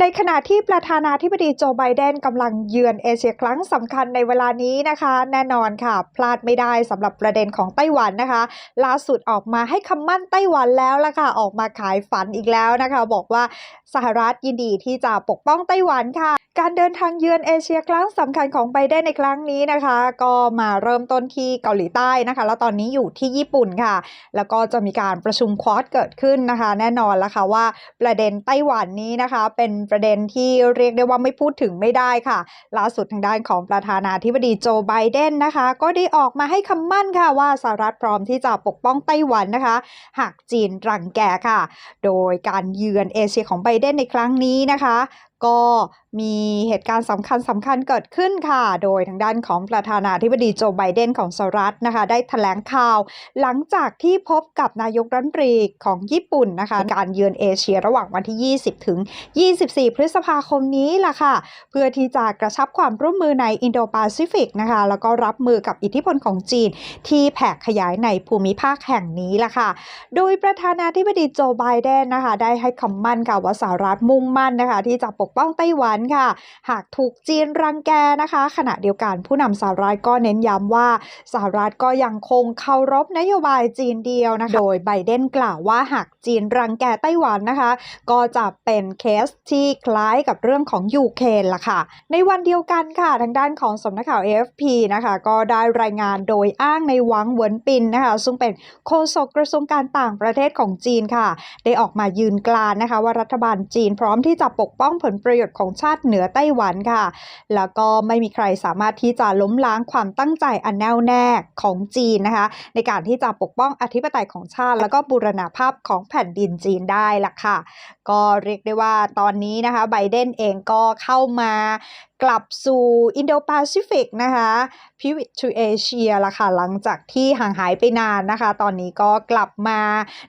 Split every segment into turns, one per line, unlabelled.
ในขณะที่ประธานาธิบดีโจไบเดนกำลังเยือนเอเชียครั้งสำคัญในเวลานี้นะคะ แน่นอนค่ะ พลาดไม่ได้สำหรับประเด็นของไต้หวันนะคะ ล่าสุดออกมาให้คำมั่นไต้หวันแล้วล่ะค่ะ ออกมาขายฝันอีกแล้วนะคะ บอกว่าสหรัฐยินดีที่จะปกป้องไต้หวันค่ะการเดินทางเยือนเอเชียครั้งสำคัญของไบเดนในครั้งนี้นะคะ ก็มาเริ่มต้นที่เกาหลีใต้นะคะ แล้วตอนนี้อยู่ที่ญี่ปุ่นค่ะ แล้วก็จะมีการประชุมควอดเกิดขึ้นนะคะ แน่นอนแล้วค่ะว่าประเด็นไต้หวันนี้นะคะ เป็นประเด็นที่เรียกได้ว่าไม่พูดถึงไม่ได้ค่ะ ล่าสุดทางด้านของประธานาธิบดีโจไบเดนนะคะ ก็ได้ออกมาให้คำมั่นค่ะว่าสหรัฐพร้อมที่จะปกป้องไต้หวันนะคะ หากจีนรังแกค่ะ โดยการเยือนเอเชียของไบเดนในครั้งนี้นะคะ ก็มีเหตุการณ์สำคัญสำคัญเกิดขึ้นค่ะ โดยทางด้านของประธานาธิบดีโจไบเดนของสหรัฐนะคะ ได้แถลงข่าว หลังจากที่พบกับนายกรัฐมนตรีของญี่ปุ่นนะคะ การเยือนเอเชียระหว่างวันที่ 20 ถึง 24 พฤษภาคมนี้ล่ะค่ะ เพื่อที่จะกระชับความร่วมมือในอินโดแปซิฟิกนะคะ แล้วก็รับมือกับอิทธิพลของจีน ที่แผ่ขยายในภูมิภาคแห่งนี้ล่ะค่ะ โดยประธานาธิบดีโจไบเดนนะคะ ได้ให้คำมั่นค่ะว่าสหรัฐมุ่งมั่นนะคะที่จะปกป้องไต้หวันค่ะ หากถูกจีนรังแกนะคะ ขณะเดียวกันผู้นำสหรัฐก็เน้นย้ำว่าสหรัฐก็ยังคงเคารพนโยบายจีนเดียวนะคะ โดยไบเดนกล่าวว่าหากจีนรังแกไต้หวันนะคะ ก็จะเป็นเคสที่คล้ายกับเรื่องของยูเครนล่ะค่ะ ในวันเดียวกันค่ะ ทางด้านของสำนักข่าว AFP นะคะ ก็ได้รายงานโดยอ้างในหวังเหวินปินนะคะ ซึ่งเป็นโฆษกกระทรวงการต่างประเทศของจีนค่ะ ได้ออกมายืนกลานนะคะ ว่ารัฐบาลจีนพร้อมที่จะปกป้องผลประโยชน์ของชาติเหนือไต้หวันค่ะ แล้วก็ไม่มีใครสามารถที่จะล้มล้างความตั้งใจอันแน่วแน่ของจีนนะคะ ในการที่จะปกป้องอธิปไตยของชาติ แล้วก็บูรณาภาพของแผ่นดินจีนได้ล่ะค่ะ ก็เรียกได้ว่าตอนนี้นะคะไบเดนเองก็เข้ามา กลับสู่อินโดแปซิฟิกนะคะพิวิตทูเอเชียละค่ะ หลังจากที่ห่างหายไปนานนะคะ ตอนนี้ก็กลับมา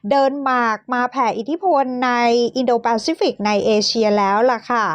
เดินหมากมาแผ่อิทธิพลในอินโดแปซิฟิกในเอเชียแล้วล่ะค่ะ